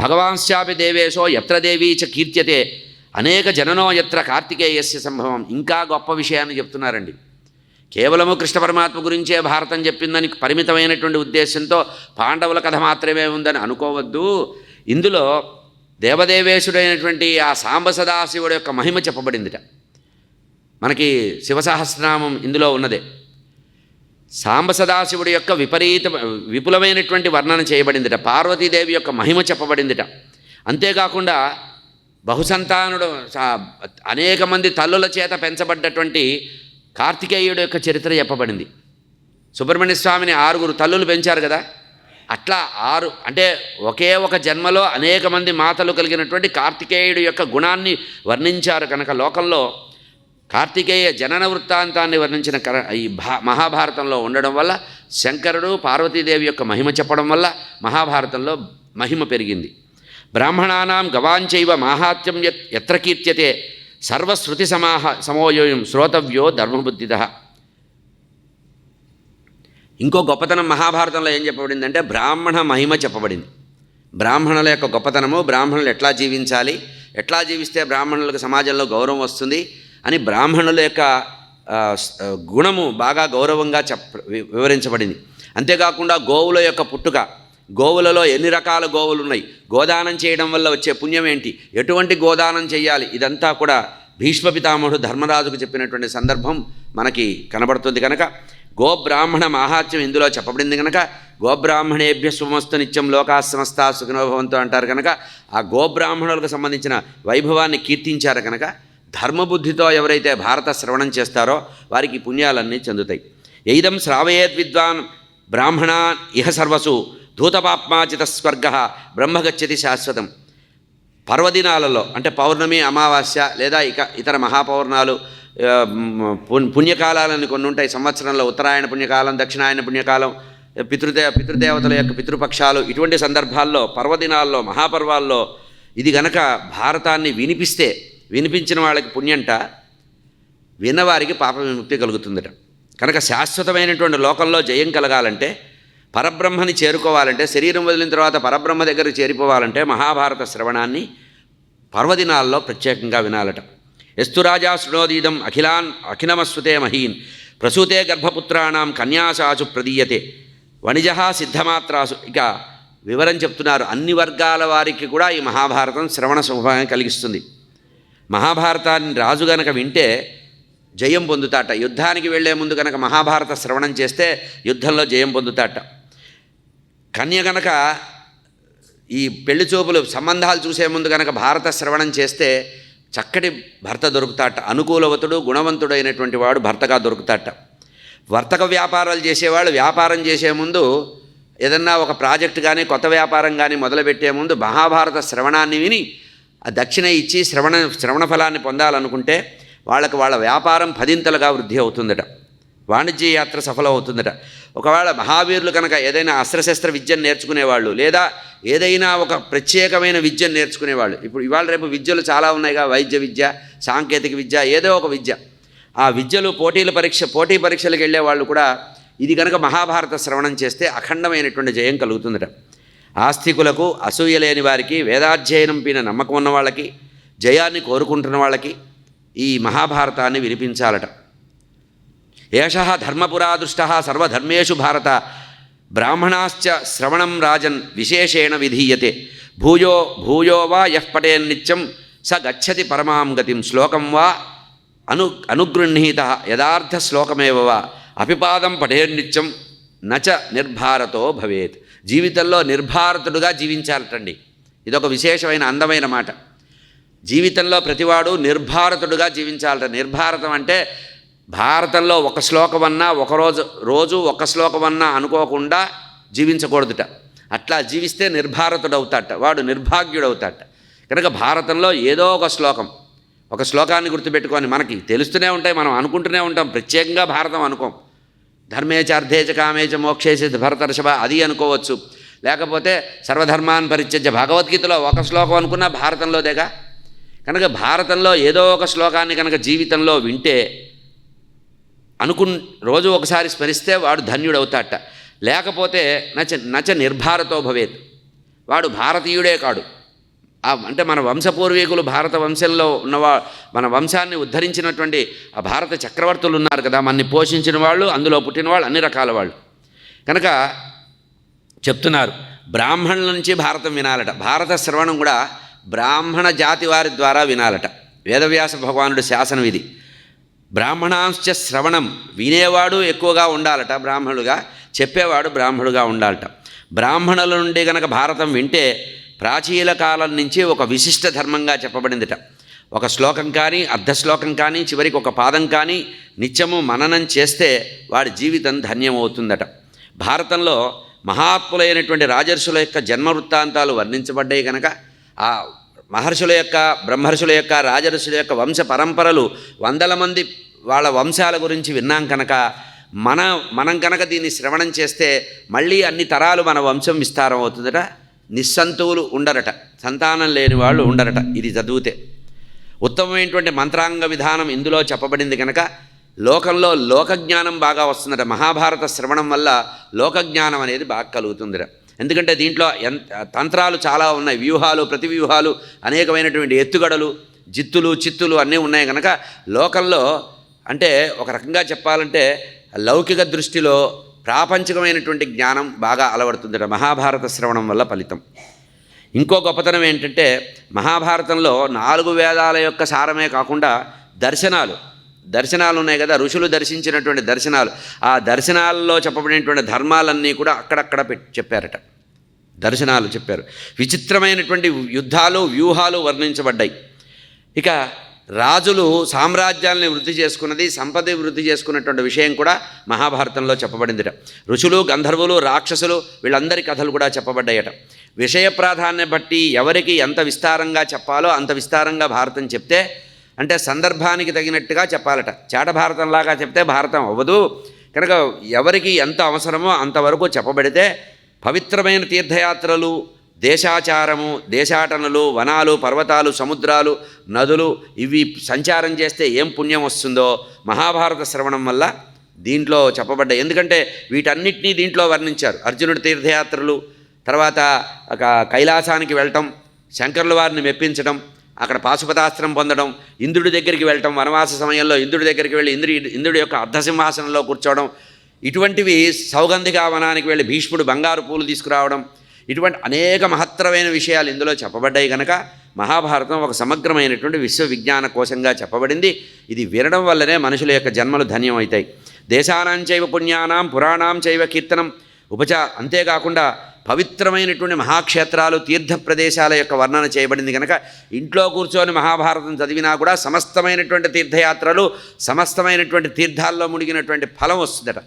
భగవాంశాపి దేవేశో ఎత్ర దేవీ చ కీర్త్యతే. అనేక జననో ఎత్ర కార్తికేయస్య సంభవం. ఇంకా గొప్ప విషయాన్ని చెప్తున్నారండి. కేవలము కృష్ణ పరమాత్మ గురించే భారతం చెప్పిందని పరిమితమైనటువంటి ఉద్దేశంతో పాండవుల కథ మాత్రమే ఉందని అనుకోవద్దు. ఇందులో దేవదేవేశుడైనటువంటి ఆ సాంబ సదాశివుడు యొక్క మహిమ చెప్పబడిందిట. మనకి శివసహస్రనామం ఇందులో ఉన్నదే. సాంబసదాశివుడి యొక్క విపరీత విపులమైనటువంటి వర్ణన చేయబడిందిట. పార్వతీదేవి యొక్క మహిమ చెప్పబడిందిట. అంతేకాకుండా బహుసంతానుడు అనేక మంది తల్లుల చేత పెంచబడ్డటువంటి కార్తికేయుడు యొక్క చరిత్ర చెప్పబడింది. సుబ్రహ్మణ్య స్వామిని ఆరుగురు తల్లులు పెంచారు కదా. అట్లా ఆరు అంటే ఒకే ఒక జన్మలో అనేక మంది మాతలు కలిగినటువంటి కార్తికేయుడు యొక్క గుణాన్ని వర్ణించారు కనుక లోకంలో కార్తికేయ జనన వృత్తాంతాన్ని వర్ణించిన కర ఈ భా మహాభారతంలో ఉండడం వల్ల శంకరుడు పార్వతీదేవి యొక్క మహిమ చెప్పడం వల్ల మహాభారతంలో మహిమ పెరిగింది. బ్రాహ్మణానాం గవాంచైవ మాహాత్మ్యం యత్ ఎత్ర కీర్త్యతే సర్వశ్రుతి సమాహ సమోయోయం శ్రోతవ్యో ధర్మబుద్ధిత. ఇంకో గొప్పతనం మహాభారతంలో ఏం చెప్పబడిందంటే బ్రాహ్మణ మహిమ చెప్పబడింది. బ్రాహ్మణుల యొక్క గొప్పతనము బ్రాహ్మణులు ఎట్లా జీవించాలి? ఎట్లా జీవిస్తే బ్రాహ్మణులకు సమాజంలో గౌరవం వస్తుంది? అని బ్రాహ్మణుల యొక్క గుణము బాగా గౌరవంగా చెప్ వి- వివరించబడింది. అంతేకాకుండా గోవుల యొక్క పుట్టుక. గోవులలో ఎన్ని రకాల గోవులు ఉన్నాయి? గోదానం చేయడం వల్ల వచ్చే పుణ్యం ఏంటి? ఎటువంటి గోదానం చేయాలి? ఇదంతా కూడా భీష్మ పితామహుడు ధర్మరాజుకు చెప్పినటువంటి సందర్భం మనకి కనబడుతుంది కనుక గోబ్రాహ్మణ మాహాత్మ్యం ఇందులో చెప్పబడింది కనుక గోబ్రాహ్మణేభ్య సుమస్తు నిత్యం లోకా సమస్త అంటారు కనుక ఆ గోబ్రాహ్మణులకు సంబంధించిన వైభవాన్ని కీర్తించారు కనుక ధర్మబుద్ధితో ఎవరైతే భారత శ్రవణం చేస్తారో వారికి పుణ్యాలన్నీ చెందుతాయి. ఎయిదం శ్రావయేద్ విద్వాన్ బ్రాహ్మణ ఇహ సర్వసు ధూతపాప్మాచిత స్వర్గ బ్రహ్మగచ్చతి శాశ్వతం. పర్వదినాలలో అంటే పౌర్ణమి అమావాస్య లేదా ఇక ఇతర మహాపౌర్ణాలు ఆ, పుణ్యకాలాలని కొన్ని ఉంటాయి. సంవత్సరంలో ఉత్తరాయణ పుణ్యకాలం దక్షిణాయన పుణ్యకాలం పితృదే పితృదేవతల యొక్క పితృపక్షాలు ఇటువంటి సందర్భాల్లో పర్వదినాల్లో మహాపర్వాల్లో ఇది గనక భారతాన్ని వినిపిస్తే వినిపించిన వాళ్ళకి పుణ్యంట విన్నవారికి పాప విముక్తి కలుగుతుందట. కనుక శాశ్వతమైనటువంటి లోకంలో జయం కలగాలంటే పరబ్రహ్మని చేరుకోవాలంటే శరీరం వదిలిన తర్వాత పరబ్రహ్మ దగ్గరికి చేరిపోవాలంటే మహాభారత శ్రవణాన్ని పర్వదినాల్లో ప్రత్యేకంగా వినాలట. ఎస్తు రాజా శృణోదీదం అఖిలాన్ అఖిలమస్సుతే మహీన్. ప్రసూతే గర్భపుత్రాణం కన్యాసాచు ప్రదీయతే. వణిజ సిద్ధమాత్రాసు. ఇక వివరం చెప్తున్నారు. అన్ని వర్గాల వారికి కూడా ఈ మహాభారతం శ్రవణ శుభాన్ని కలిగిస్తుంది. మహాభారతాన్ని రాజు గనక వింటే జయం పొందుతాట. యుద్ధానికి వెళ్ళే ముందు కనుక మహాభారత శ్రవణం చేస్తే యుద్ధంలో జయం పొందుతాట. కన్య గనక ఈ పెళ్ళి చూపులు సంబంధాలు చూసే ముందు కనుక భారత శ్రవణం చేస్తే చక్కటి భర్త దొరుకుతాట. అనుకూలవతుడు గుణవంతుడైనటువంటి వాడు భర్తగా దొరుకుతాట. వర్తక వ్యాపారాలు చేసేవాళ్ళు వ్యాపారం చేసే ముందు ఏదన్నా ఒక ప్రాజెక్ట్ కానీ కొత్త వ్యాపారం కానీ మొదలుపెట్టే ముందు మహాభారత శ్రవణాన్ని విని ఆ దక్షిణ ఇచ్చి శ్రవణ శ్రవణ ఫలాన్ని పొందాలనుకుంటే వాళ్ళకు వాళ్ళ వ్యాపారం పదింతలుగా వృద్ధి అవుతుందట. వాణిజ్య యాత్ర సఫలమవుతుందట. ఒకవేళ మహావీరులు కనుక ఏదైనా అస్త్రశస్త్ర విద్యను నేర్చుకునేవాళ్ళు లేదా ఏదైనా ఒక ప్రత్యేకమైన విద్యను నేర్చుకునేవాళ్ళు ఇప్పుడు ఇవాళ రేపు విద్యలు చాలా ఉన్నాయిగా వైద్య విద్య సాంకేతిక విద్య ఏదో ఒక విద్య. ఆ విద్యలు పోటీల పరీక్ష పోటీ పరీక్షలకు వెళ్ళే వాళ్ళు కూడా ఇది కనుక మహాభారత శ్రవణం చేస్తే అఖండమైనటువంటి జయం కలుగుతుందట. ఆస్తికులకు అసూయ లేని వారికి వేదాధ్యయనం పైన నమ్మకం ఉన్న వాళ్ళకి జయాన్ని కోరుకుంటున్న వాళ్ళకి ఈ మహాభారతాన్ని వినిపించాలట. ఏష ధర్మపురాదృష్ట సర్వధర్మేషు భారత బ్రాహ్మణాశ్చ శ్రవణం రాజన్ విశేషేణ విధీయతే. భూయో భూయో వా యః పటేన్నిత్యం స గచ్చతి పరమాం గతిం శ్లోకం వా అను అనుగృహీత యథార్థ శ్లోకమేవ వా. అపిపాదం పఠేర్నిత్యం నచ నిర్భారతో భవేత్. జీవితంలో నిర్భారతుడుగా జీవించాలటండి. ఇదొక విశేషమైన అందమైన మాట. జీవితంలో ప్రతివాడు నిర్భారతుడుగా జీవించాలట. నిర్భారతం అంటే భారతంలో ఒక శ్లోకమన్నా ఒకరోజు రోజు ఒక శ్లోకమన్నా అనుకోకుండా జీవించకూడదుట. అట్లా జీవిస్తే నిర్భారతుడవుతాట. వాడు నిర్భాగ్యుడవుతాట. కనుక భారతంలో ఏదో ఒక శ్లోకం. ఒక శ్లోకాన్ని గుర్తుపెట్టుకొని మనకి తెలుస్తూనే ఉంటాయి మనం అనుకుంటూనే ఉంటాం ప్రత్యేకంగా భారతం అనుకోం. ధర్మే చ అర్ధేచ కామేచ మోక్షేచ భరతర్షభ అది అనుకోవచ్చు. లేకపోతే సర్వధర్మాన్ పరిత్యజ భగవద్గీతలో ఒక శ్లోకం అనుకున్నా భారతంలోదేగా? కనుక భారతంలో ఏదో ఒక శ్లోకాన్ని కనుక జీవితంలో వింటే అనుకు రోజు ఒకసారి స్మరిస్తే వాడు ధన్యుడవుతాట. లేకపోతే నచ నచ నిర్భారతో భవేత్. వాడు భారతీయుడే కాడు. అంటే మన వంశపూర్వీకులు భారత వంశంలో ఉన్నవా మన వంశాన్ని ఉద్ధరించినటువంటి ఆ భారత చక్రవర్తులు ఉన్నారు కదా మనని పోషించిన వాళ్ళు అందులో పుట్టిన వాళ్ళు అన్ని రకాల వాళ్ళు. కనుక చెప్తున్నారు బ్రాహ్మణుల నుంచి భారతం వినాలట. భారత శ్రవణం కూడా బ్రాహ్మణ జాతి వారి ద్వారా వినాలట. వేదవ్యాస భగవానుడు శాసనం ఇది. బ్రాహ్మణాంశ శ్రవణం వినేవాడు ఎక్కువగా ఉండాలట బ్రాహ్మణుడుగా చెప్పేవాడు బ్రాహ్మణుడుగా ఉండాలట. బ్రాహ్మణుల నుండి కనుక భారతం వింటే ప్రాచీన కాలం నుంచి ఒక విశిష్ట ధర్మంగా చెప్పబడిందిట. ఒక శ్లోకం కానీ అర్ధ శ్లోకం కానీ చివరికి ఒక పాదం కానీ నిత్యము మననం చేస్తే వాడి జీవితం ధన్యమవుతుందట. భారతంలో మహాత్ములైనటువంటి రాజర్షుల యొక్క జన్మ వృత్తాంతాలు వర్ణించబడ్డాయి కనుక ఆ మహర్షుల యొక్క బ్రహ్మర్షుల యొక్క రాజర్షుల యొక్క వంశ పరంపరలు వందల మంది వాళ్ళ వంశాల గురించి విన్నాం కనుక మన మనం కనుక దీన్ని శ్రవణం చేస్తే మళ్ళీ అన్ని తరాలు మన వంశం విస్తారం అవుతుందట నిస్సంతువులు ఉండరట. సంతానం లేని వాళ్ళు ఉండరట. ఇది చదివితే. ఉత్తమమైనటువంటి మంత్రాంగ విధానం ఇందులో చెప్పబడింది కనుక లోకంలో లోకజ్ఞానం బాగా వస్తుందట. మహాభారత శ్రవణం వల్ల లోకజ్ఞానం అనేది బాగా కలుగుతుందిరా. ఎందుకంటే దీంట్లో ఎంత తంత్రాలు చాలా ఉన్నాయి. వ్యూహాలు ప్రతి వ్యూహాలు అనేకమైనటువంటి ఎత్తుగడలు జిత్తులు చిత్తులు అన్నీ ఉన్నాయి కనుక లోకంలో అంటే ఒక రకంగా చెప్పాలంటే లౌకిక దృష్టిలో ప్రాపంచికమైనటువంటి జ్ఞానం బాగా అలవడుతుందట మహాభారత శ్రవణం వల్ల ఫలితం. ఇంకో గొప్పతనం ఏంటంటే మహాభారతంలో నాలుగు వేదాల యొక్క సారమే కాకుండా దర్శనాలు దర్శనాలు ఉన్నాయి కదా ఋషులు దర్శించినటువంటి దర్శనాలు. ఆ దర్శనాల్లో చెప్పబడినటువంటి ధర్మాలన్నీ కూడా అక్కడక్కడ పెట్టి చెప్పారట. దర్శనాలు చెప్పారు. విచిత్రమైనటువంటి యుద్ధాలు వ్యూహాలు వర్ణించబడ్డాయి. ఇక రాజులు సామ్రాజ్యాలని వృద్ధి చేసుకున్నది సంపద వృద్ధి చేసుకున్నటువంటి విషయం కూడా మహాభారతంలో చెప్పబడిందిట. ఋషులు గంధర్వులు రాక్షసులు వీళ్ళందరి కథలు కూడా చెప్పబడ్డాయట. విషయ ప్రాధాన్యం బట్టి ఎవరికి ఎంత విస్తారంగా చెప్పాలో అంత విస్తారంగా భారతం చెప్తే అంటే సందర్భానికి తగినట్టుగా చెప్పాలట. చాట భారతంలాగా చెప్తే భారతం అవ్వదు. కనుక ఎవరికి ఎంత అవసరమో అంతవరకు చెప్పబడితే పవిత్రమైన తీర్థయాత్రలు దేశాచారము దేశాటనలు వనాలు పర్వతాలు సముద్రాలు నదులు ఇవి సంచారం చేస్తే ఏం పుణ్యం వస్తుందో మహాభారత శ్రవణం వల్ల దీంట్లో చెప్పబడ్డాయి. ఎందుకంటే వీటన్నిటినీ దీంట్లో వర్ణించారు. అర్జునుడి తీర్థయాత్రలు తర్వాత ఒక కైలాసానికి వెళ్ళటం శంకరుల వారిని మెప్పించడం అక్కడ పాశుపతాస్త్రం పొందడం ఇంద్రుడి దగ్గరికి వెళ్ళటం వనవాస సమయంలో ఇంద్రుడి దగ్గరికి వెళ్ళి ఇంద్రుడి ఇంద్రుడి యొక్క అర్ధసింహాసనంలో కూర్చోవడం ఇటువంటివి సౌగంధిగా వనానికి వెళ్ళి భీష్ముడు బంగారు పూలు తీసుకురావడం ఇటువంటి అనేక మహత్తరమైన విషయాలు ఇందులో చెప్పబడ్డాయి కనుక మహాభారతం ఒక సమగ్రమైనటువంటి విశ్వవిజ్ఞాన కోశంగా చెప్పబడింది. ఇది వినడం వల్లనే మనుషుల యొక్క జన్మలు ధన్యం అవుతాయి దేశానాం చైవ పుణ్యానాం పురాణాం చైవ కీర్తనం ఉపచా అంతేకాకుండా పవిత్రమైనటువంటి మహాక్షేత్రాలు తీర్థ ప్రదేశాల యొక్క వర్ణన చేయబడింది కనుక ఇంట్లో కూర్చొని మహాభారతం చదివినా కూడా సమస్తమైనటువంటి తీర్థయాత్రలు సమస్తమైనటువంటి తీర్థాల్లో మునిగినటువంటి ఫలం వస్తుందట.